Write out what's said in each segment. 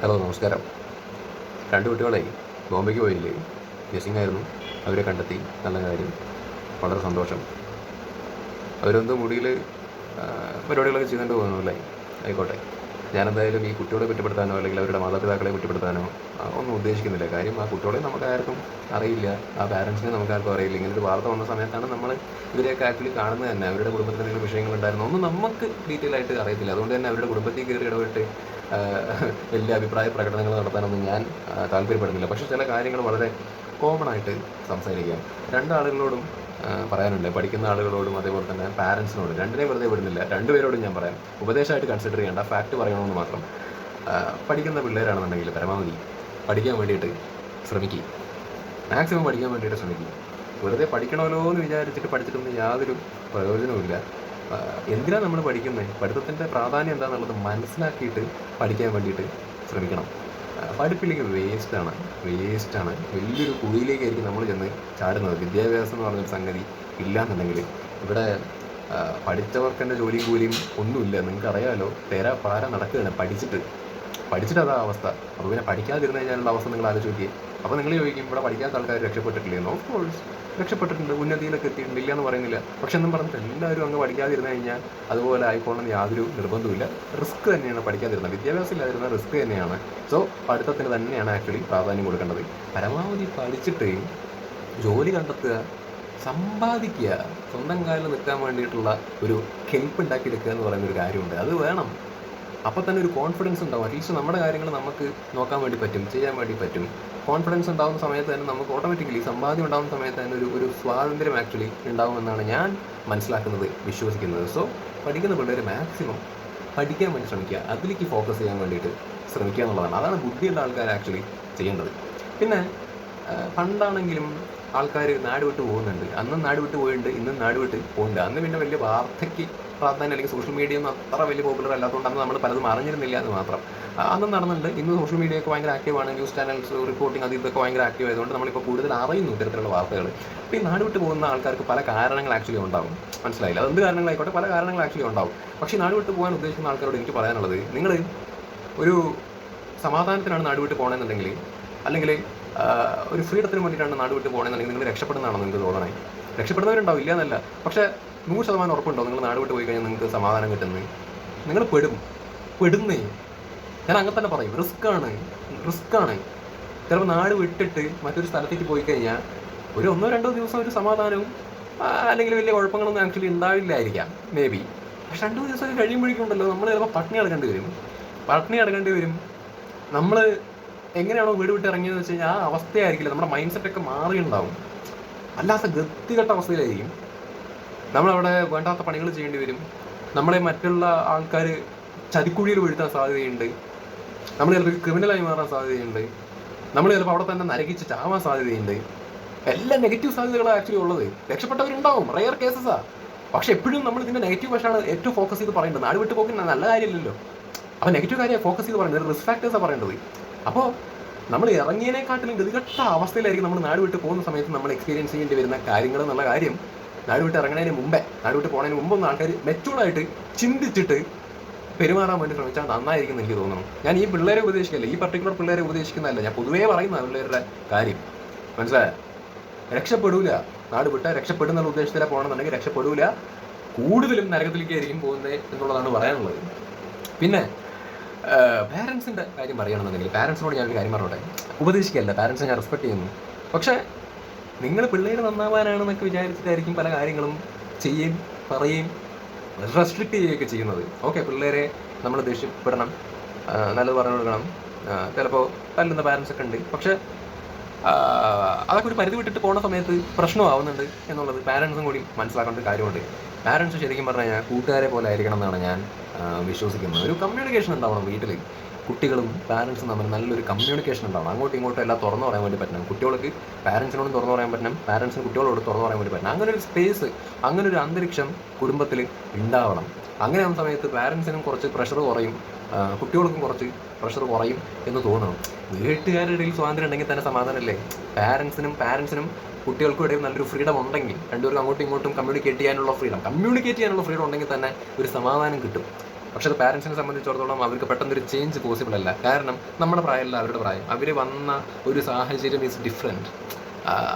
Hello നമസ്കാരം. രണ്ട് കുട്ടികളെ ബോംബെക്ക് പോയില്ലേ? മിസ്സിംഗ് ആയിരുന്നു അവരെ കണ്ടെത്തി. നല്ല കാര്യം. വളരെ സന്തോഷം. അവരെന്തോ മുടിയിൽ പരിപാടികളൊക്കെ ചെയ്തുകൊണ്ട് പോകുന്നു അല്ലേ? ആയിക്കോട്ടെ. ഞാനെന്തായാലും ഈ കുട്ടികളെ കുറ്റപ്പെടുത്താനോ അല്ലെങ്കിൽ അവരുടെ മാതാപിതാക്കളെ കുറ്റപ്പെടുത്താനോ ഒന്നും ഉദ്ദേശിക്കുന്നില്ല. കാര്യം ആ കുട്ടികളെ നമുക്ക് ആർക്കും അറിയില്ല. ആ പാരൻസിനെ നമുക്ക് ആർക്കും അറിയില്ല. ഇങ്ങനെ ഒരു വാർത്ത വന്ന സമയത്താണ് നമ്മൾ ഇവരെയൊക്കെ ആക്ച്വലി കാണുന്നത് തന്നെ. അവരുടെ കുടുംബത്തിൽ എന്തെങ്കിലും വിഷയങ്ങളുണ്ടായിരുന്നു? ഒന്നും നമുക്ക് ഡീറ്റെയിൽ ആയിട്ട് അറിയത്തില്ല. അതുകൊണ്ട് തന്നെ അവരുടെ കുടുംബത്തിൽ കയറി ഇടപെട്ട് വലിയ അഭിപ്രായ പ്രകടനങ്ങൾ നടത്താനൊന്നും ഞാൻ താല്പര്യപ്പെടുന്നില്ല. പക്ഷേ ചില കാര്യങ്ങൾ വളരെ കോമൺ ആയിട്ട് സംസാരിക്കാം. രണ്ടാളുകളോടും പറയാനുണ്ട്. പഠിക്കുന്ന ആളുകളോടും അതേപോലെ തന്നെ പാരൻസിനോടും രണ്ടിനെയും വെറുതെ വിടുന്നില്ല. രണ്ടുപേരോടും ഞാൻ പറയാം. ഉപദേശമായിട്ട് കൺസിഡർ ചെയ്യേണ്ട. ഫാക്റ്റ് പറയണമെന്ന് മാത്രം. പഠിക്കുന്ന പിള്ളേരാണെന്നുണ്ടെങ്കിൽ പരമാവധി പഠിക്കാൻ വേണ്ടിയിട്ട് ശ്രമിക്കുക മാക്സിമം പഠിക്കാൻ വേണ്ടിയിട്ട് ശ്രമിക്കുക വെറുതെ പഠിക്കണമല്ലോ എന്ന് വിചാരിച്ചിട്ട് പഠിച്ചിട്ടൊന്നും യാതൊരു പ്രയോജനവുമില്ല. എന്തിനാണ് നമ്മൾ പഠിക്കുന്നത് പഠിത്തത്തിന്റെ പ്രാധാന്യം എന്താണെന്നുള്ളത് മനസ്സിലാക്കിയിട്ട് പഠിക്കാൻ വേണ്ടിയിട്ട് ശ്രമിക്കണം. പഠിപ്പില്ലെങ്കിൽ വേസ്റ്റാണ്. വേസ്റ്റാണ്. വലിയൊരു കുഴിയിലേക്കായിരിക്കും നമ്മൾ ചെന്ന് ചാടുന്നത്. വിദ്യാഭ്യാസം എന്ന് പറഞ്ഞൊരു സംഗതി ഇല്ലാന്നുണ്ടെങ്കിൽ ഇവിടെ പഠിച്ചവർക്കെന്റെ ജോലിയും കൂലിയും ഒന്നുമില്ല. നിങ്ങൾക്കറിയാമല്ലോ തേരാ പാര നടക്കുകയാണ് പഠിച്ചിട്ട്. പഠിച്ചിട്ട് അതാ അവസ്ഥ. അപ്പോൾ പിന്നെ പഠിക്കാതിരുന്ന് കഴിഞ്ഞാലുള്ള അവസ്ഥ നിങ്ങൾ ആലോചിച്ച് നോക്കിയേ. അപ്പോൾ നിങ്ങൾ ചോദിക്കും ഇവിടെ പഠിക്കാത്ത ആൾക്കാർ രക്ഷപ്പെട്ടിട്ടില്ലെന്ന് ഓഫ് കോഴ്സ് രക്ഷപ്പെട്ടിട്ടുണ്ട്. ഉന്നതിയിലൊക്കെ എത്തിയിട്ടുണ്ട്. എന്ന് പറയുന്നില്ല. പക്ഷെ എന്നും പറഞ്ഞിട്ട് എല്ലാവരും അങ്ങ് പഠിക്കാതിരുന്ന് കഴിഞ്ഞാൽ അതുപോലെ ആയിക്കോളണമെന്ന് യാതൊരു നിർബന്ധവുമില്ല. റിസ്ക് തന്നെയാണ് പഠിക്കാതിരുന്നത് വിദ്യാഭ്യാസം ഇല്ലാതിരുന്ന റിസ്ക് തന്നെയാണ്. സോ പഠിത്തത്തിന് തന്നെയാണ് ആക്ച്വലി പ്രാധാന്യം കൊടുക്കേണ്ടത്. പരമാവധി പഠിച്ചിട്ട് ജോലി കണ്ടെത്തുക സമ്പാദിക്കുക സ്വന്തം കാലിൽ നിൽക്കാൻ വേണ്ടിയിട്ടുള്ള ഒരു കെൽപ്പ് ഉണ്ടാക്കിയെടുക്കുക എന്ന് പറയുന്ന ഒരു കാര്യമുണ്ട്. അത് വേണം. അപ്പോൾ തന്നെ ഒരു കോൺഫിഡൻസ് ഉണ്ടാവും. അറ്റ്ലീസ്റ്റ് നമ്മുടെ കാര്യങ്ങൾ നമുക്ക് നോക്കാൻ വേണ്ടി പറ്റും ചെയ്യാൻ വേണ്ടി പറ്റും. കോൺഫിഡൻസ് ഉണ്ടാകുന്ന സമയത്ത് തന്നെ നമുക്ക് ഓട്ടോമാറ്റിക്കലി സമ്പാദ്യം ഉണ്ടാകുന്ന സമയത്ത് തന്നെ ഒരു ഒരു സ്വാതന്ത്ര്യം ആക്ച്വലി ഉണ്ടാകുമെന്നാണ് ഞാൻ മനസ്സിലാക്കുന്നത് വിശ്വസിക്കുന്നത്. സോ പഠിക്കുന്ന പിള്ളേർ മാക്സിമം പഠിക്കാൻ വേണ്ടി ശ്രമിക്കുക. അതിലേക്ക് ഫോക്കസ് ചെയ്യാൻ വേണ്ടിയിട്ട് ശ്രമിക്കുക എന്നുള്ളതാണ്. അതാണ് ബുദ്ധിയുള്ള ആൾക്കാർ ആക്ച്വലി ചെയ്യേണ്ടത്. പിന്നെ പണ്ടാണെങ്കിലും ആൾക്കാർ നാട് വിട്ട് പോകുന്നുണ്ട്. അന്നും നാട് വിട്ട് പോയിട്ടുണ്ട് ഇന്നും നാട് വിട്ട് പോകുന്നുണ്ട്. അന്ന് പിന്നെ വലിയ വാർത്തയ്ക്ക് പ്രാധാന്യം അല്ലെങ്കിൽ സോഷ്യൽ മീഡിയ ഒന്നും അത്ര വലിയ പോപ്പുലർ അല്ലാത്തതുകൊണ്ട് അന്ന് നമ്മൾ പലതും അറിഞ്ഞിരുന്നില്ല എന്ന് മാത്രം. അന്നും നടന്നുണ്ട് ഇന്ന് സോഷ്യൽ മീഡിയ ഒക്കെ ഭയങ്കര ആക്റ്റീവാണ് ന്യൂസ് ചാനൽസ് റിപ്പോർട്ടിംഗ് അത് ഇതൊക്കെ ഭയങ്കര ആക്റ്റീവ് ആയതുകൊണ്ട് നമ്മളിപ്പോൾ കൂടുതൽ അറിയുന്നു ഇത്തരത്തിലുള്ള വാർത്തകൾ അപ്പോൾ ഈ നാട് വിട്ട് പോകുന്ന ആൾക്കാർക്ക് പല കാരണങ്ങൾ ആക്ച്വലി ഉണ്ടാവും. മനസ്സിലായില്ല? അതെന്ത് കാരണങ്ങളായിക്കോട്ടെ പല കാരണങ്ങൾ ആക്ച്വലി ഉണ്ടാവും. പക്ഷേ നാടുവിട്ട് നാട് വിട്ട് പോകാൻ ഉദ്ദേശിക്കുന്ന ആൾക്കാരോട് എനിക്ക് പറയാനുള്ളത് നിങ്ങൾ ഒരു സമാധാനത്തിനാണ് നാട് വിട്ട് പോകണമെന്നുണ്ടെങ്കിൽ അല്ലെങ്കിൽ ഒരു ഫ്രീഡത്തിന് വേണ്ടിയിട്ടാണ് നാട് വിട്ട് പോകണമെന്നുണ്ടെങ്കിൽ നിങ്ങൾ രക്ഷപ്പെടുന്നതാണോ നിങ്ങൾക്ക് തോന്നണേ? രക്ഷപ്പെടുന്നവരുണ്ടാവും ഇല്ല എന്നല്ല പക്ഷേ നൂറ് ശതമാനം ഉറപ്പുണ്ടോ? നിങ്ങൾ നാട് വിട്ട് പോയി കഴിഞ്ഞാൽ നിങ്ങൾക്ക് സമാധാനം കിട്ടുന്നത്? നിങ്ങൾ പെടും. പെടുന്നേ. ഞാൻ അങ്ങനെ തന്നെ പറയും. റിസ്ക് ആണ് റിസ്ക് ആണ് ചിലപ്പോൾ നാട് വിട്ടിട്ട് മറ്റൊരു സ്ഥലത്തേക്ക് പോയി കഴിഞ്ഞാൽ ഒരു ഒന്നോ രണ്ടോ ദിവസം ഒരു സമാധാനവും അല്ലെങ്കിൽ വലിയ കുഴപ്പങ്ങളൊന്നും ആക്ച്വലി ഉണ്ടാവില്ലായിരിക്കാം. May be. പക്ഷെ രണ്ടു ദിവസം കഴിയുമ്പോഴേക്കും ഉണ്ടല്ലോ നമ്മൾ ചിലപ്പോൾ പട്ടിണി കിടക്കേണ്ടി വരും. പട്ടിണി കിടക്കേണ്ടി വരും. നമ്മൾ എങ്ങനെയാണോ വീട് വിട്ട് ഇറങ്ങിയതെന്ന് വെച്ച് കഴിഞ്ഞാൽ ആ അവസ്ഥയായിരിക്കില്ല. നമ്മുടെ മൈൻഡ് സെറ്റൊക്കെ മാറിയുണ്ടാവും അല്ലാത്ത ഗതികെട്ട അവസ്ഥയിലായിരിക്കും. നമ്മളവിടെ വേണ്ടാത്ത പണികൾ ചെയ്യേണ്ടി വരും. നമ്മളെ മറ്റുള്ള ആൾക്കാർ ചതിക്കുഴിയിൽ വീഴ്ത്താൻ സാധ്യതയുണ്ട്. നമ്മൾ ചിലപ്പോൾ ക്രിമിനലായി മാറാൻ സാധ്യതയുണ്ട്. നമ്മൾ ചിലപ്പോൾ അവിടെ തന്നെ നരകിച്ച് ചാവാൻ സാധ്യതയുണ്ട്. എല്ലാ നെഗറ്റീവ് സാധ്യതകളാണ് ആക്ച്വലി ഉള്ളത്. രക്ഷപ്പെട്ടവരുണ്ടാവും. റയർ കേസസാ. പക്ഷെ എപ്പോഴും നമ്മൾ ഇതിന്റെ നെഗറ്റീവ് വശമാണ് ഏറ്റവും ഫോക്കസ് ചെയ്ത് പറയേണ്ടത്. നാട് വിട്ട് പോക്കിന് നല്ല കാര്യമില്ലല്ലോ. അപ്പോൾ നെഗറ്റീവ് കാര്യം ഫോക്കസ് ചെയ്ത് പറയുന്നത് റിസ്ക് ഫാക്ടേഴ്സാണ് പറയേണ്ടത്. അപ്പോൾ നമ്മൾ ഇറങ്ങിയതിനെക്കാട്ടിലും ഗതികെട്ട അവസ്ഥയിലായിരിക്കും നമ്മൾ നാട് വിട്ട് പോകുന്ന സമയത്ത് നമ്മൾ എക്സ്പീരിയൻസ് ചെയ്യേണ്ടി വരുന്ന കാര്യങ്ങൾ എന്നുള്ള കാര്യം. നാട് വിട്ട് ഇറങ്ങുന്നതിന് മുമ്പേ നാട് വിട്ട് പോകുന്നതിന് മുമ്പൊന്നും ആൾക്കാർ മെച്ചൂർഡായിട്ട് ചിന്തിച്ചിട്ട് പെരുമാറാൻ വേണ്ടി ശ്രമിച്ചാൽ നന്നായിരിക്കും എനിക്ക് തോന്നുന്നു. ഞാൻ ഈ പിള്ളേരെ ഉപദേശിക്കില്ല? ഈ പർട്ടിക്കുലർ പിള്ളേരെ ഉപദേശിക്കുന്നതല്ല. ഞാൻ പൊതുവേ പറയുന്ന പിള്ളേരുടെ കാര്യം. മനസ്സിലായോ? രക്ഷപ്പെടൂല. നാട് വിട്ട രക്ഷപ്പെടുന്ന ഉദ്ദേശത്തിലാണ് പോകണമെന്നുണ്ടെങ്കിൽ രക്ഷപ്പെടൂല. കൂടുതലും നരകത്തിലേക്കായിരിക്കും പോകുന്നത് എന്നുള്ളതാണ് പറയാനുള്ളത്. പിന്നെ പാരൻസിന്റെ കാര്യം പറയുകയാണെന്നുണ്ടെങ്കിൽ പാരൻസിനോട് ഞാനൊരു കാര്യം പറഞ്ഞോട്ടെ? ഉപദേശിക്കല്ല പാരൻസിനെ ഞാൻ റെസ്പെക്ട് ചെയ്യുന്നു. പക്ഷേ നിങ്ങൾ പിള്ളേർ നന്നാവാനാണെന്നൊക്കെ വിചാരിച്ചിട്ടായിരിക്കും പല കാര്യങ്ങളും ചെയ്യുകയും പറയുകയും റെസ്ട്രിക്റ്റ് ചെയ്യുകയൊക്കെ ചെയ്യുന്നത്. ഓക്കെ പിള്ളേരെ നമ്മൾ ദേഷ്യപ്പെടണം. നല്ലത് പറഞ്ഞു കൊടുക്കണം. ചിലപ്പോൾ തല്ലുന്ന പാരൻസ് ഒക്കെ ഉണ്ട്. പക്ഷേ അതൊക്കെ ഒരു പരിധി വിട്ടിട്ട് പോകുന്ന സമയത്ത് പ്രശ്നമാവുന്നുണ്ട് എന്നുള്ളത് പാരൻസും കൂടി മനസ്സിലാക്കേണ്ട കാര്യമുണ്ട്. പാരൻസ് ശരിക്കും പറഞ്ഞു കഴിഞ്ഞാൽ കൂട്ടുകാരെ പോലെ ആയിരിക്കണം എന്നാണ് ഞാൻ വിശ്വസിക്കുന്നത്. ഒരു കമ്മ്യൂണിക്കേഷൻ ഉണ്ടാവണം വീട്ടിൽ കുട്ടികളും പാരൻസും തമ്മിൽ നല്ലൊരു കമ്മ്യൂണിക്കേഷൻ ഉണ്ടാവണം. അങ്ങോട്ടും ഇങ്ങോട്ടും എല്ലാം തുറന്നു പറയാൻ വേണ്ടി പറ്റണം. കുട്ടികൾക്ക് പാരൻസിനോടും തുറന്നു പറയാൻ പറ്റണം. പാരൻസിന് കുട്ടികളോട് തുറന്നു പറയാൻ വേണ്ടി പറ്റണം. അങ്ങനെ ഒരു സ്പേസ് അങ്ങനെ ഒരു അന്തരീക്ഷം കുടുംബത്തിൽ ഉണ്ടാവണം. അങ്ങനെ ആ സമയത്ത് പാരൻസിനും കുറച്ച് പ്രഷർ കുറയും. കുട്ടികൾക്കും കുറച്ച് പ്രഷർ കുറയും എന്ന് തോന്നണം വീട്ടുകാരുടെ ഇടയിൽ സ്വാതന്ത്ര്യം ഉണ്ടെങ്കിൽ തന്നെ സമാധാനമല്ലേ? പാരൻസിനും പാരൻസിനും കുട്ടികൾക്കും ഇടയിൽ നല്ലൊരു ഫ്രീഡം ഉണ്ടെങ്കിൽ രണ്ടുപേർക്കും അങ്ങോട്ടും ഇങ്ങോട്ടും കമ്മ്യൂണിക്കേറ്റ് ചെയ്യാനുള്ള ഫ്രീഡം കമ്മ്യൂണിക്കേറ്റ് ചെയ്യാനുള്ള ഫ്രീഡം ഉണ്ടെങ്കിൽ തന്നെ ഒരു സമാധാനം കിട്ടും. പക്ഷേ അത് പാരൻസിനെ സംബന്ധിച്ചിടത്തോളം അവർക്ക് പെട്ടെന്നൊരു ചേഞ്ച് പോസിബിൾ അല്ല. കാരണം നമ്മുടെ പ്രായമല്ല അവരുടെ പ്രായം. അവർ വന്ന ഒരു സാഹചര്യം ഈസ് ഡിഫറെന്റ്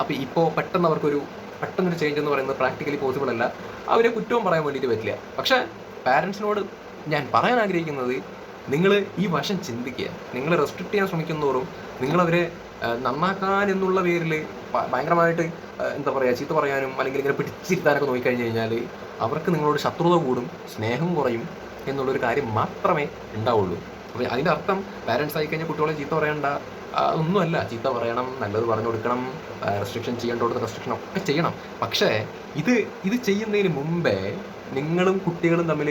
അപ്പോൾ ഇപ്പോൾ പെട്ടെന്ന് അവർക്കൊരു പെട്ടെന്നൊരു ചേഞ്ച് എന്ന് പറയുന്നത് പ്രാക്ടിക്കലി പോസിബിൾ അല്ല. അവരെ കുറ്റവും പറയാൻ വേണ്ടിയിട്ട് പറ്റില്ല. പക്ഷേ പാരൻസിനോട് ഞാൻ പറയാൻ ആഗ്രഹിക്കുന്നത് നിങ്ങൾ ഈ വശം ചിന്തിക്കുക. നിങ്ങൾ റെസ്ട്രിക്ട് ചെയ്യാൻ ശ്രമിക്കുന്നതോറും നിങ്ങളവരെ നന്നാക്കാൻ എന്നുള്ള പേരിൽ ഭയങ്കരമായിട്ട് എന്താ പറയുക ചീത്ത പറയാനും അല്ലെങ്കിൽ ഇങ്ങനെ പിടിച്ചിരുത്താനൊക്കെ നോക്കിക്കഴിഞ്ഞ് കഴിഞ്ഞാൽ അവർക്ക് നിങ്ങളോട് ശത്രുത കൂടും സ്നേഹം കുറയും എന്നുള്ളൊരു കാര്യം മാത്രമേ ഉണ്ടാവുള്ളൂ. അപ്പോൾ അതിന്റെ അർത്ഥം പാരൻസ് ആയി കഴിഞ്ഞാൽ കുട്ടികളെ ചീത്ത പറയണ്ട. ഒന്നുമല്ല. ചീത്ത പറയണം നല്ലത് പറഞ്ഞു കൊടുക്കണം റെസ്ട്രിക്ഷൻ ചെയ്യേണ്ടടുത്ത് റെസ്ട്രിക്ഷൻ ഒക്കെ ചെയ്യണം. പക്ഷേ ഇത് ഇത് ചെയ്യുന്നതിന് മുമ്പേ നിങ്ങളും കുട്ടികളും തമ്മിൽ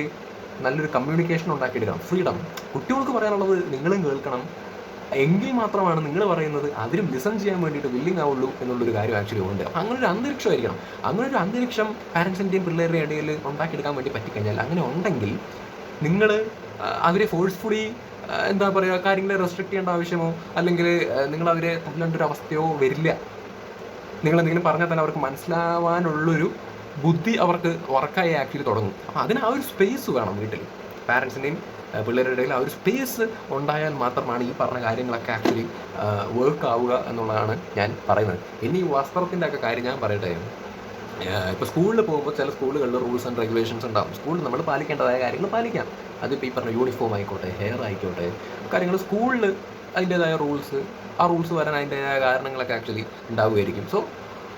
നല്ലൊരു കമ്മ്യൂണിക്കേഷൻ ഉണ്ടാക്കിയെടുക്കണം. ഫ്രീഡം കുട്ടികൾക്ക് പറയാനുള്ളത് നിങ്ങളും കേൾക്കണം. എങ്കിൽ മാത്രമാണ് നിങ്ങൾ പറയുന്നത് അതിലും ലിസൺ ചെയ്യാൻ വേണ്ടിയിട്ട് വില്ലിങ് ആവുള്ളൂ എന്നുള്ളൊരു കാര്യം ആക്ച്വലി ഉണ്ട്. അങ്ങനെ ഒരു അന്തരീക്ഷമായിരിക്കണം. അങ്ങനെ ഒരു അന്തരീക്ഷം പാരൻസിന്റെയും പിള്ളേരുടെയും ഇടയിൽ ഉണ്ടാക്കിയെടുക്കാൻ വേണ്ടി പറ്റിക്കഴിഞ്ഞാൽ അങ്ങനെ ഉണ്ടെങ്കിൽ നിങ്ങൾ അവരെ ഫോഴ്സ്ഫുള്ളി എന്താ പറയുക കാര്യങ്ങളെ റെസ്ട്രിക്ട് ചെയ്യേണ്ട ആവശ്യമോ അല്ലെങ്കിൽ നിങ്ങൾ അവരെ തല്ലേണ്ട ഒരു അവസ്ഥയോ വരില്ല. നിങ്ങൾ എന്തെങ്കിലും പറഞ്ഞാൽ തന്നെ അവർക്ക് മനസ്സിലാവാനുള്ളൊരു ബുദ്ധി അവർക്ക് വർക്കായി ആക്ച്വലി തുടങ്ങും. അപ്പോൾ അതിന് ആ ഒരു സ്പേസ് വേണം വീട്ടിൽ പാരൻസിന്റെയും പിള്ളേരുടെ ഇടയിൽ ആ ഒരു സ്പേസ് ഉണ്ടായാൽ മാത്രമാണ് ഈ പറഞ്ഞ കാര്യങ്ങളൊക്കെ ആക്ച്വലി വർക്ക് ആവുക എന്നുള്ളതാണ് ഞാൻ പറയുന്നത്. ഇനി വസ്ത്രത്തിന്റെ ഒക്കെ കാര്യം ഞാൻ പറയട്ടെ. ഇപ്പോൾ സ്കൂളിൽ പോകുമ്പോൾ ചില സ്കൂളുകളിൽ റൂൾസ് ആൻഡ് റെഗുലേഷൻസ് ഉണ്ടാകും സ്കൂളിൽ നമ്മൾ പാലിക്കേണ്ടതായ കാര്യങ്ങൾ പാലിക്കാം. അതിപ്പോൾ ഈ പറഞ്ഞ യൂണിഫോം ആയിക്കോട്ടെ ഹെയർ ആയിക്കോട്ടെ കാര്യങ്ങൾ സ്കൂളിൽ അതിന്റേതായ റൂൾസ് ആ റൂൾസ് വരാൻ അതിന്റേതായ കാരണങ്ങളൊക്കെ ആക്ച്വലി ഉണ്ടാവുമായിരിക്കും. സോ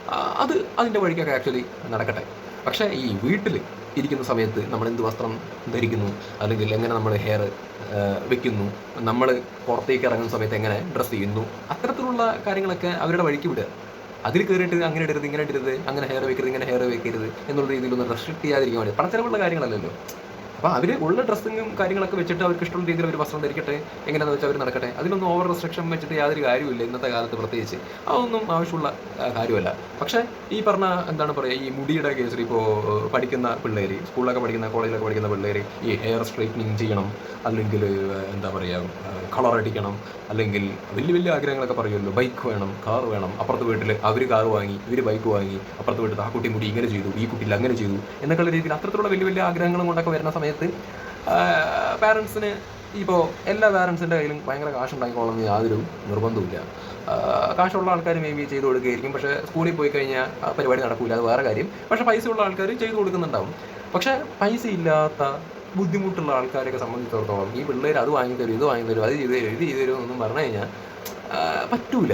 അത് അതിന്റെ വഴിക്കൊക്കെ ആക്ച്വലി നടക്കട്ടെ. പക്ഷേ ഈ വീട്ടിൽ ഇരിക്കുന്ന സമയത്ത് നമ്മൾ എന്ത് വസ്ത്രം ധരിക്കുന്നു? അല്ലെങ്കിൽ എങ്ങനെ നമ്മൾ ഹെയർ വെക്കുന്നു? നമ്മൾ പുറത്തേക്ക് ഇറങ്ങുന്ന സമയത്ത് എങ്ങനെ ഡ്രസ്സ് ചെയ്യുന്നു? അത്തരത്തിലുള്ള കാര്യങ്ങളൊക്കെ അവരുടെ വഴിക്ക് വിടുക. അതിൽ കയറിയിട്ട് അങ്ങനെ ഇടരുത് ഇങ്ങനെ ഇടരുത് അങ്ങനെ ഹെയർ വെക്കരുത് ഇങ്ങനെ ഹെയർ വെക്കരുത് എന്നുള്ള രീതിയിലൊന്നും റെസ്ട്രിക്ട് ചെയ്യാതിരിക്കാൻ വേണ്ടി. പണച്ചെലവുള്ള കാര്യങ്ങളല്ലല്ലോ. അപ്പോൾ അവർ ഉള്ള ഡ്രസ്സിങ്ങും കാര്യങ്ങളൊക്കെ വെച്ചിട്ട് അവർക്ക് ഇഷ്ടമുള്ള രീതിയിൽ ഒരു വസ്ത്രം ധരിക്കട്ടെ എങ്ങനെയാണെന്ന് വെച്ചാൽ അവർ നടക്കട്ടെ. അതിനൊന്നും ഓവർ റെസ്ട്രിക്ഷൻ വെച്ചിട്ട് യാതൊരു കാര്യമില്ല ഇന്നത്തെ കാലത്ത് പ്രത്യേകിച്ച്. അതൊന്നും ആവശ്യമുള്ള കാര്യമല്ല. പക്ഷേ ഈ പറഞ്ഞ എന്താണ് പറയുക ഈ മുടിയുടെ കേസിൽ ഇപ്പോൾ പഠിക്കുന്ന പിള്ളേർ സ്കൂളിലൊക്കെ പഠിക്കുന്ന കോളേജിലൊക്കെ പഠിക്കുന്ന പിള്ളേർ ഈ ഹെയർ സ്ട്രൈറ്റനിങ് ചെയ്യണം അല്ലെങ്കിൽ എന്താ പറയുക കളർ അടിക്കണം അല്ലെങ്കിൽ വലിയ വലിയ ആഗ്രഹങ്ങളൊക്കെ പറയുമല്ലോ ബൈക്ക് വേണം കാർ വേണം അപ്പുറത്തെ വീട്ടിൽ അവർ കാർ വാങ്ങി ഇവർ ബൈക്ക് വാങ്ങി അപ്പുറത്തെ വീട്ടിൽ ആ കുട്ടി മുടി ഇങ്ങനെ ചെയ്തു ഈ കുട്ടിയിൽ അങ്ങനെ ചെയ്തു എന്നൊക്കെയുള്ള രീതിയിൽ അത്തരത്തിലുള്ള വലിയ വലിയ ആഗ്രഹങ്ങളും കൊണ്ടൊക്കെ വരുന്ന സമയത്ത് പാരൻസിന് ഇപ്പോൾ എല്ലാ പാരൻസിന്റെ കയ്യിലും ഭയങ്കര കാശുണ്ടായിക്കോളുന്ന യാതൊരു നിർബന്ധവുമില്ല. ആ, കാശുള്ള ആൾക്കാർ മേ ബി ചെയ്ത് കൊടുക്കുകയായിരിക്കും. പക്ഷേ സ്കൂളിൽ പോയി കഴിഞ്ഞാൽ പരിപാടി നടക്കില്ല അത് വേറെ കാര്യം. പക്ഷേ പൈസ ഉള്ള ആൾക്കാർ ചെയ്ത് കൊടുക്കുന്നുണ്ടാവും. പക്ഷേ പൈസ ഇല്ലാത്ത ബുദ്ധിമുട്ടുള്ള ആൾക്കാരെയൊക്കെ സംബന്ധിച്ചിടത്തോളം ഈ പിള്ളേർ അത് വാങ്ങി തരും ഇത് വാങ്ങി തരും അത് ചെയ്ത് തരും ഇത് ചെയ്ത് തരും എന്നൊന്നും പറഞ്ഞു കഴിഞ്ഞാൽ പറ്റൂല.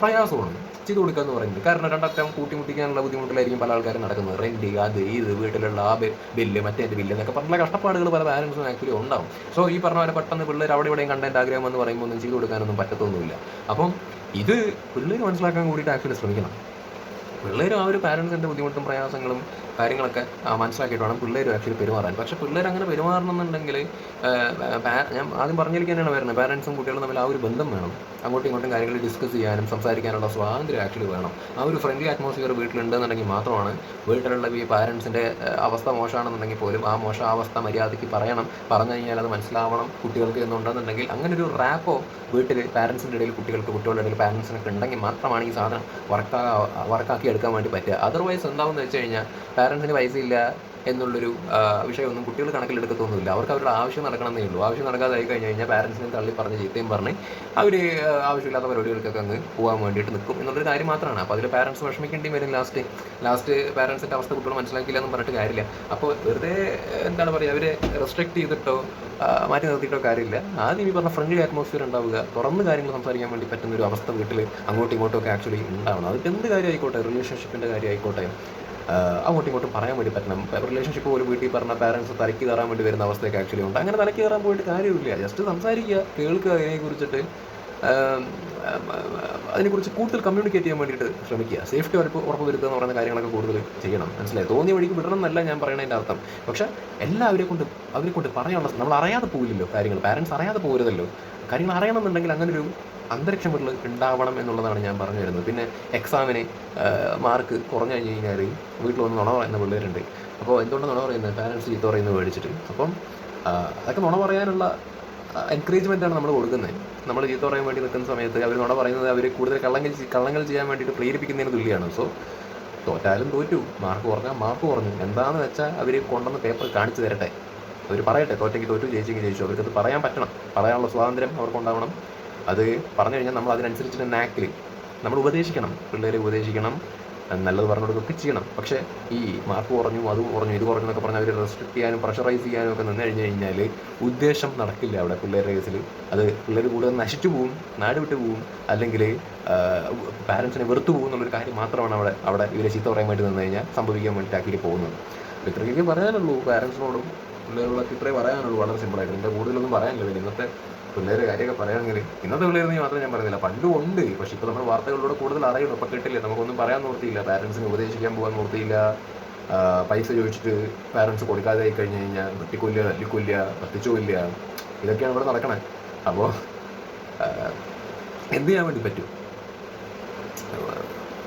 പ്രയാസമാണ്. ചെയ്ത് കൊടുക്കുക എന്ന് പറയുന്നത്. കാരണം രണ്ടറ്റം കൂട്ടിമുട്ടിക്കാനുള്ള ബുദ്ധിമുട്ടിലായിരിക്കും പല ആൾക്കാരും നടക്കുന്നത്. റെന്റ് അത് ഇത് വീട്ടിലുള്ള ആ ബില്ല് മറ്റേ ബില്ല് എന്നൊക്കെ പറഞ്ഞ കഷ്ടപ്പാടുകൾ പല പാരൻസും ആക്ച്വലി ഉണ്ടാവും. സോ ഈ പറഞ്ഞ പോലെ പെട്ടെന്ന് പിള്ളേർ അവിടെ ഇവിടെയും കണ്ടന്റ് ആഗ്രഹം എന്ന് പറയുമ്പോൾ ഒന്നും ചെയ്ത് കൊടുക്കാനൊന്നും പറ്റത്തൊന്നുമില്ല. അപ്പം ഇത് പിള്ളേർ മനസ്സിലാക്കാൻ കൂടിയിട്ട് ആക്ച്വലി ശ്രമിക്കണം. പിള്ളേരും ആ ഒരു പാരൻസിന്റെ ബുദ്ധിമുട്ടും പ്രയാസങ്ങളും കാര്യങ്ങളൊക്കെ മനസ്സിലാക്കിയിട്ട് വേണം പിള്ളേരും ആക്ച്വലി പെരുമാറാൻ. പക്ഷെ പിള്ളേർ അങ്ങനെ പെരുമാറണമെന്നുണ്ടെങ്കിൽ ഞാൻ ആദ്യം പറഞ്ഞിരിക്കാൻ തന്നെയാണ് വരുന്നത് പാരൻസും കുട്ടികളും തമ്മിൽ ആ ഒരു ബന്ധം വേണം. അങ്ങോട്ടും ഇങ്ങോട്ടും കാര്യങ്ങൾ ഡിസ്കസ് ചെയ്യാനും സംസാരിക്കാനുള്ള സ്വാതന്ത്ര്യം ആക്ച്വലി വേണം. ആ ഒരു ഫ്രണ്ട്ലി അറ്റ്മോസ്ഫിയർ വീട്ടിലുണ്ടെന്നുണ്ടെങ്കിൽ മാത്രമാണ് വീട്ടിലുള്ള ഈ പാരൻസിന്റെ അവസ്ഥ മോശമാണെന്നുണ്ടെങ്കിൽ പോലും ആ മോശം അവസ്ഥ മര്യാദയ്ക്ക് പറയണം. പറഞ്ഞു കഴിഞ്ഞാൽ അത് മനസ്സിലാവണം കുട്ടികൾക്ക് എന്നുണ്ടെന്നുണ്ടെങ്കിൽ അങ്ങനെ ഒരു റാപ്പോ വീട്ടിൽ പാരൻസിന്റെ ഇടയിൽ കുട്ടികൾക്ക് കുട്ടികളുടെ ഇടയിൽ പാരൻസിനൊക്കെ ഉണ്ടെങ്കിൽ മാത്രമാണ് ഈ സാധനം വർക്കാ വർക്കാക്കി എടുക്കാൻ വേണ്ടി പറ്റുക. അതർവൈസ് എന്താണെന്ന് വെച്ച് കഴിഞ്ഞാൽ പാരൻസിന് പൈസ ഇല്ല എന്നുള്ളൊരു വിഷയമൊന്നും കുട്ടികൾ കണക്കിലെടുക്കത്തൊന്നുമില്ല. അവർക്ക് അവരുടെ ആവശ്യം നടക്കണമെന്നേ ഉള്ളൂ. ആവശ്യം നടക്കാതായി കഴിഞ്ഞ് കഴിഞ്ഞാൽ പാരൻസിനെ തള്ളി പറഞ്ഞ് ചീത്തയും പറഞ്ഞ് അവർ ആവശ്യമില്ലാത്ത പരിപാടികൾക്കൊക്കെ അങ്ങ് പോകാൻ വേണ്ടിയിട്ട് നിൽക്കും എന്നുള്ളൊരു കാര്യം മാത്രമാണ്. അപ്പോൾ അതിൽ പാരൻസ് വിഷമിക്കേണ്ടി വരും ലാസ്റ്റ് ലാസ്റ്റ് പാരൻസിന്റെ അവസ്ഥ കുട്ടികൾ മനസ്സിലാക്കില്ല എന്ന് പറഞ്ഞിട്ട് കാര്യമില്ല. അപ്പോൾ വെറുതെ എന്താണ് പറയുക അവരെ റെസ്ട്രിക്ട് ചെയ്തിട്ടോ മാറ്റി നിർത്തിയിട്ടോ കാര്യമില്ല. ആദ്യം ഈ പറഞ്ഞ ഫ്രണ്ട്ലി അറ്റ്മോസ്ഫിയർ ഉണ്ടാവുക തുറന്ന് കാര്യങ്ങൾ സംസാരിക്കാൻ വേണ്ടി പറ്റുന്ന ഒരു അവസ്ഥ വീട്ടിൽ അങ്ങോട്ടും ഇങ്ങോട്ടും ഒക്കെ ആക്ച്വലി ഉണ്ടാവണം. അതിപ്പോൾ എന്ത് കാര്യം ആയിക്കോട്ടെ റിലേഷൻഷിപ്പിന്റെ കാര്യം ആയിക്കോട്ടെ ആഹ് അങ്ങോട്ടും ഇങ്ങോട്ടും പറയാൻ വേണ്ടി പറ്റണം. റിലേഷൻഷിപ്പ് പോലും വീട്ടിൽ പറഞ്ഞ പാരൻസ് തലക്കി കയറാൻ വേണ്ടി വരുന്ന അവസ്ഥയൊക്കെ ആക്ച്വലി ഉണ്ട്. അങ്ങനെ തലക്കി കയറാൻ പോയിട്ട് കാര്യമില്ല. ജസ്റ്റ് സംസാരിക്കുക കേൾക്കുക അതിനെക്കുറിച്ചിട്ട്. അതിനെക്കുറിച്ച് കൂടുതൽ കമ്മ്യൂണിക്കേറ്റ് ചെയ്യാൻ വേണ്ടിയിട്ട് ശ്രമിക്കുക. സേഫ്റ്റി ഉറപ്പ് ഉറപ്പ് വരുത്തുക എന്ന് പറയുന്ന കാര്യങ്ങളൊക്കെ കൂടുതൽ ചെയ്യണം. മനസ്സിലായി? തോന്നിയ വഴിക്ക് വിടണം എന്നല്ല ഞാൻ പറയണതിന്റെ അർത്ഥം. പക്ഷേ എല്ലാവരെ കൊണ്ട് അവരെ കൊണ്ട് പറയാനുള്ള നമ്മൾ അറിയാതെ പോകില്ലല്ലോ കാര്യങ്ങൾ. പാരൻസ് അറിയാതെ പോകരുതല്ലോ കാര്യങ്ങൾ അറിയണമെന്നുണ്ടെങ്കിൽ അങ്ങനെ ഒരു അന്തരീക്ഷം വീട്ടിൽ ഉണ്ടാവണം എന്നുള്ളതാണ് ഞാൻ പറഞ്ഞു വരുന്നത് പിന്നെ എക്സാമിന് മാർക്ക് കുറഞ്ഞു കഴിഞ്ഞ് കഴിഞ്ഞാൽ വീട്ടിൽ വന്ന് നുണ പറയുന്ന പിള്ളേരുണ്ട്. അപ്പോൾ എന്തുകൊണ്ട് നുണ പറയുന്നത്? പാരൻസ് ചീത്ത പറയുന്നത് മേടിച്ചിട്ട് അപ്പം അതൊക്കെ നുണ പറയാനുള്ള എൻകറേജ്മെന്റാണ് നമ്മൾ കൊടുക്കുന്നത്. നമ്മൾ ചീത്ത പറയാൻ വേണ്ടി നിൽക്കുന്ന സമയത്ത് അവർ നുണ പറയുന്നത് അവർ കൂടുതൽ കള്ളങ്ങൾ കള്ളങ്ങൾ ചെയ്യാൻ വേണ്ടിയിട്ട് പ്രേരിപ്പിക്കുന്നതിന് തുല്യമാണ് സോ തോറ്റാലും തോറ്റു. മാർക്ക് കുറഞ്ഞാൽ മാർക്ക് കുറഞ്ഞു. എന്താണെന്ന് വെച്ചാൽ അവർ കൊണ്ടുവന്ന് പേപ്പർ കാണിച്ചു തരട്ടെ. അവർ പറയട്ടെ തോറ്റെങ്കിൽ തോറ്റു ജയിച്ചെങ്കിൽ ജയിച്ചു. അവർക്കത് പറയാൻ പറ്റണം. പറയാനുള്ള സ്വാതന്ത്ര്യം അവർക്കുണ്ടാവണം. അത് പറഞ്ഞു കഴിഞ്ഞാൽ നമ്മൾ അതിനനുസരിച്ചിട്ട് നാക്കിൽ നമ്മൾ ഉപദേശിക്കണം. പിള്ളേരെ ഉപദേശിക്കണം. നല്ലത് പറഞ്ഞു കൊടുക്കുകയൊക്കെ ചെയ്യണം. പക്ഷേ ഈ മാർക്ക് കുറഞ്ഞു അത് കുറഞ്ഞു ഇത് കുറഞ്ഞു എന്നൊക്കെ പറഞ്ഞാൽ അവർ റെസ്ട്രിക്ട് ചെയ്യാനും പ്രഷറൈസ് ചെയ്യാനും ഒക്കെ നിന്ന് കഴിഞ്ഞ് കഴിഞ്ഞാൽ ഉദ്ദേശം നടക്കില്ല അവിടെ പിള്ളേരുടെ കേസിൽ അത് പിള്ളേർ കൂടുതൽ നശിച്ചു പോവും നാട് വിട്ടു പോവും അല്ലെങ്കിൽ പാരൻസിനെ വെറുത്തു പോകും എന്നുള്ളൊരു കാര്യം മാത്രമാണ് അവിടെ അവിടെ ഇവരെ ചീത്ത പറയാൻ വേണ്ടി നിന്ന് കഴിഞ്ഞാൽ സംഭവിക്കാൻ വേണ്ടിയിട്ടാക്കി പോകുന്നത്. ഇത്രയൊക്കെ പറയാനുള്ളൂ. പാരൻസിനോടും പിള്ളേരോടൊക്കെ ഇത്രേ പറയാനുള്ളൂ. വളരെ സിമ്പിളായിട്ട് എന്റെ കൂടുതലൊന്നും പറയാനില്ല. ഇന്നത്തെ പിള്ളേരെ കാര്യമൊക്കെ പറയുകയാണെങ്കിൽ ഇന്നത്തെ പിള്ളേർ നീ മാത്രം ഞാൻ പറയുന്നില്ല. പണ്ടും ഉണ്ട്. പക്ഷെ ഇപ്പോൾ നമ്മൾ വാർത്തകളിലൂടെ കൂടുതൽ അറിയണം ഇപ്പം കിട്ടില്ല? നമുക്കൊന്നും പറയാൻ നിർത്തിയില്ല പാരൻസിന് ഉപദേശിക്കാൻ പോകാൻ നിർത്തിയില്ല പൈസ ചോദിച്ചിട്ട് പാരൻസ് കൊടുക്കാതെ ആയി കഴിഞ്ഞ് കഴിഞ്ഞാൽ വെട്ടിക്കൊല്ലുക തല്ലിക്കൊല്ലുക കത്തിച്ചു കൊല്ലുക ഇതൊക്കെയാണ് ഇവിടെ നടക്കണേ. അപ്പോൾ എന്ത് ചെയ്യാൻ വേണ്ടി പറ്റും?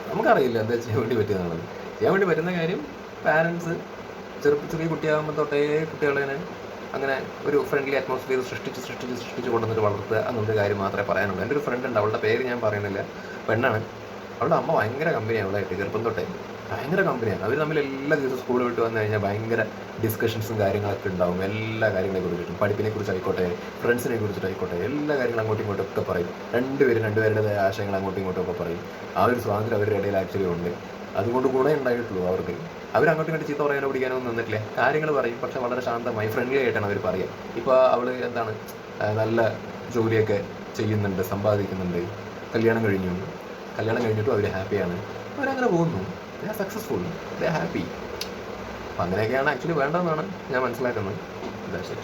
നമുക്കറിയില്ല എന്താ ചെയ്യാൻ വേണ്ടി പറ്റുന്നതാണ് ചെയ്യാൻ വേണ്ടി പറ്റുന്ന കാര്യം പാരൻസ് ചെറുപ്പ ചെറിയ കുട്ടിയാകുമ്പോൾ തൊട്ടേ കുട്ടികളെ അങ്ങനെ ഒരു ഫ്രണ്ട്ലി അറ്റ്മോസ്ഫിയർ സൃഷ്ടിച്ച് സൃഷ്ടിച്ച് സൃഷ്ടിച്ച് കൊണ്ടുവന്നിട്ട് വളർത്തുക അങ്ങനത്തെ കാര്യം മാത്രമേ പറയാനുള്ളൂ. എന്റെ ഒരു ഫ്രണ്ട് ഉണ്ട് അവളുടെ പേര് ഞാൻ പറയുന്നില്ല. പെണ്ണാണ്. അവളുടെ അമ്മ ഭയങ്കര കമ്പനിയാണ് അവളായിട്ട് ചെറുപ്പം തൊട്ടേ. ഭയങ്കര കമ്പനിയാണ് അവർ തമ്മിൽ എല്ലാ ദിവസവും സ്കൂൾ വിട്ട് വന്നു കഴിഞ്ഞാൽ ഭയങ്കര ഡിസ്കഷൻസും കാര്യങ്ങളൊക്കെ ഉണ്ടാവും. എല്ലാ കാര്യങ്ങളെ കുറിച്ചിട്ടും പഠിപ്പിനെ കുറിച്ചായിക്കോട്ടെ ഫ്രണ്ട്സിനെ കുറിച്ചിട്ടായിക്കോട്ടെ എല്ലാ കാര്യങ്ങളും അങ്ങോട്ടും ഇങ്ങോട്ടും ഒക്കെ പറയും. രണ്ടുപേരും രണ്ടുപേരുടേതായ ആശയങ്ങൾ അങ്ങോട്ടും ഇങ്ങോട്ടും ഒക്കെ പറയും. ആ ഒരു സ്വാതന്ത്ര്യം അവരുടെ ഇടയിൽ ആക്ച്വലി ഉണ്ട്. അതുകൊണ്ട് ഗുണം ഉണ്ടായിട്ടുള്ളൂ അവർക്ക്. അവർ അങ്ങോട്ടും ചീത്ത പറയാനോ പിടിക്കാനോ ഒന്നും നിന്നിട്ടില്ല. കാര്യങ്ങൾ പറയും പക്ഷെ വളരെ ശാന്തമായി ഫ്രണ്ട്ലി ആയിട്ടാണ് അവർ പറയുക ഇപ്പോൾ അവൾ എന്താണ് നല്ല ജോലിയൊക്കെ ചെയ്യുന്നുണ്ട് സമ്പാദിക്കുന്നുണ്ട് കല്യാണം കഴിഞ്ഞു. കല്യാണം കഴിഞ്ഞിട്ടും അവർ ഹാപ്പിയാണ് അവരങ്ങനെ പോകുന്നു. സക്സസ്ഫുൾ ഹാപ്പി അപ്പം അങ്ങനെയൊക്കെയാണ് ആക്ച്വലി വേണ്ടതെന്നാണ് ഞാൻ മനസ്സിലാക്കുന്നത്. ശരി